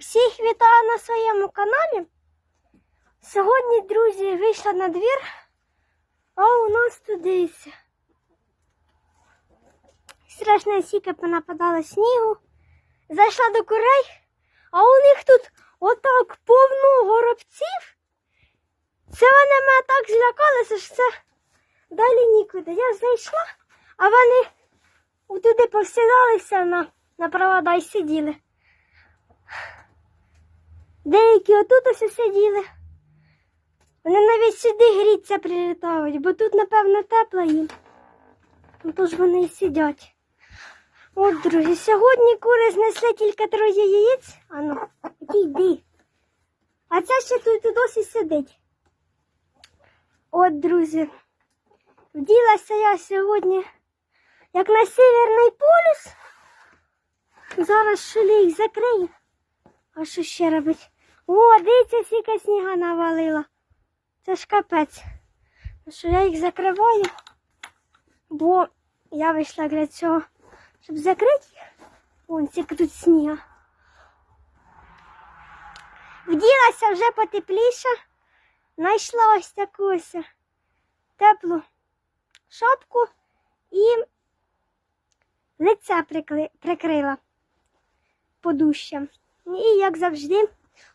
Всіх вітаю на своєму каналі. Сьогодні, друзі, вийшла на двір, а у нас тут дивіться. Страшна сіка понападала снігу. Зайшла до курей, а у них тут отак повно горобців. Це вони мене так злякалися, що це далі нікуди. Я зайшла, а вони туди повсідалися на, на провода і сиділи. Деякі отут ось сиділи. Вони навіть сюди гріться прилітають, бо тут, напевно, тепло їм. Ну, Тож вони і сидять. От, друзі, сьогодні кури знесли тільки троє яєць. Ану, йди. А ця ще тут досі сидить. От, друзі, вділася я сьогодні, як на Северний полюс. Зараз шулі їх закрию. А що ще робить? О, дивіться, скільки сніга навалила. Це ж капець. Ну Що я їх закриваю, бо я вийшла для цього, щоб закрити їх. Вон скільки тут сніга. Вділася вже потепліше. Знайшла ось таку ось теплу шапку і лице прикрила подущем. І, як завжди,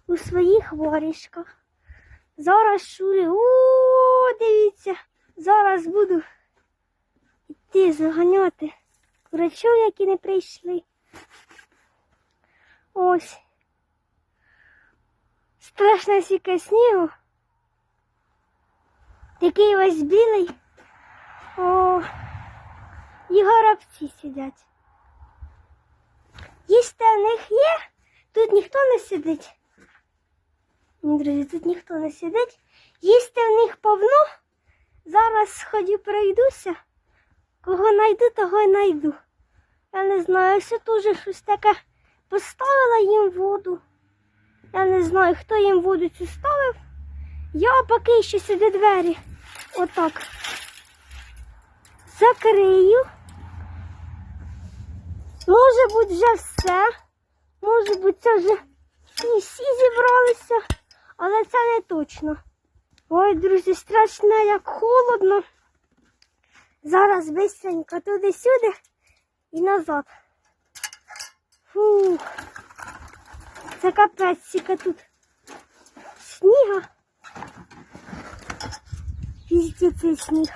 у своїх воріжках. Зараз шулі. О, дивіться, зараз буду йти заганяти курачок, які не прийшли. Ось. Страшна сіка снігу. Такий весь білий. О, і горобці сидять. Їсти в них є, тут ніхто не сидить. Ні, друзі, тут ніхто не сидить. Їсти в них повно. Зараз сходю пройдуся. Кого найду, того й найду. Я не знаю, все дуже щось таке поставила їм воду. Я не знаю, хто їм воду цю ставив. Я поки що сюди двері отак закрию. Може бути вже все. Може бути, це вже всі зібралися, але це не точно. Ой, друзі, страшно, як холодно. Зараз бистренько туди-сюди і назад. Фух. Це капець, скільки тут сніга. Везде цей сніг.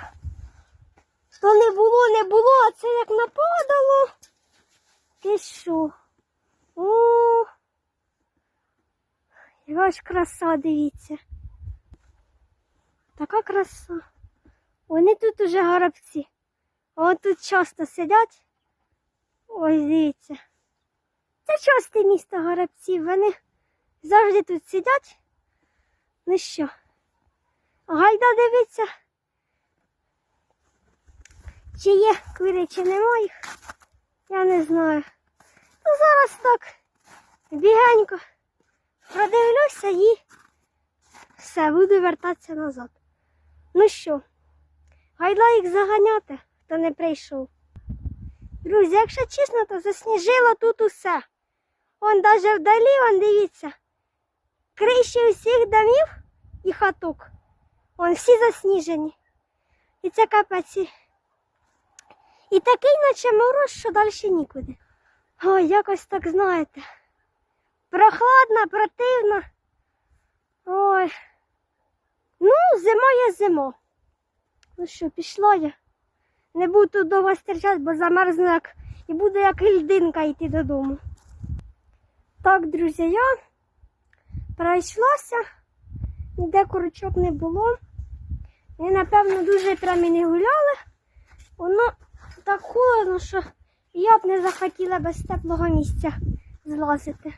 То не було, не було, а це як нападало. Ти що? О, яка ж краса, дивіться. Така краса. Вони тут уже горобці. А от тут часто сидять. Ось дивіться. Це часте місто горобців. Вони завжди тут сидять. Ну що? Гайда дивиться. Чи є кури, чи нема їх, я не знаю. Ну зараз так бігенько продивлюся і все, буду вертатися назад. Ну що, гайда їх заганяти, хто не прийшов. Друзі, якщо чесно, то засніжило тут усе. Он навіть вдалі, он дивіться, криші усіх домів і хаток. Вон всі засніжені. І це капець. І такий, наче мороз, що далі нікуди. Ой, якось так знаєте. Прохладно, противно. Ой. Ну, зима є зима. Ну що, пішла я. Не буду тут довго стерчати, бо замерзну як і буду як ільдинка йти додому. Так, друзі, я пройшлася, ніде курочок не було. Вони, напевно, дуже прям і не гуляли. Воно так холодно, що я б не захотіла без теплого місця злазити.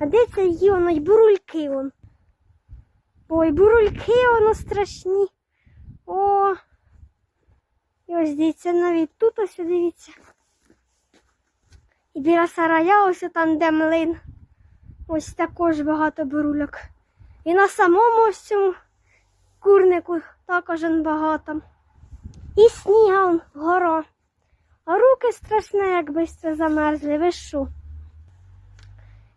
А де це є воно й бурульки вон. Ой, бурульки воно страшні. О. І ось дивіться, навіть тут ось дивіться. І біля сарая ось там де млин. Ось також багато бурульок. І на самому ось цьому курнику також багато. І сніга он гора. А руки страшне, як швидко замерзли, ви що?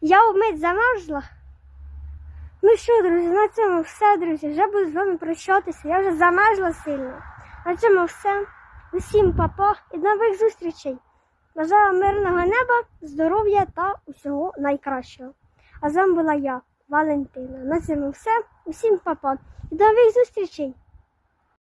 Я вмить замерзла. Ну що, друзі, на цьому все, друзі. Вже буду з вами прощатися. Я вже замерзла сильно. На цьому все. Усім папа і нових зустрічей. Бажаю мирного неба, здоров'я та усього найкращого. А з вами була я, Валентина. На цьому все. Усім папа. І до нових зустрічей!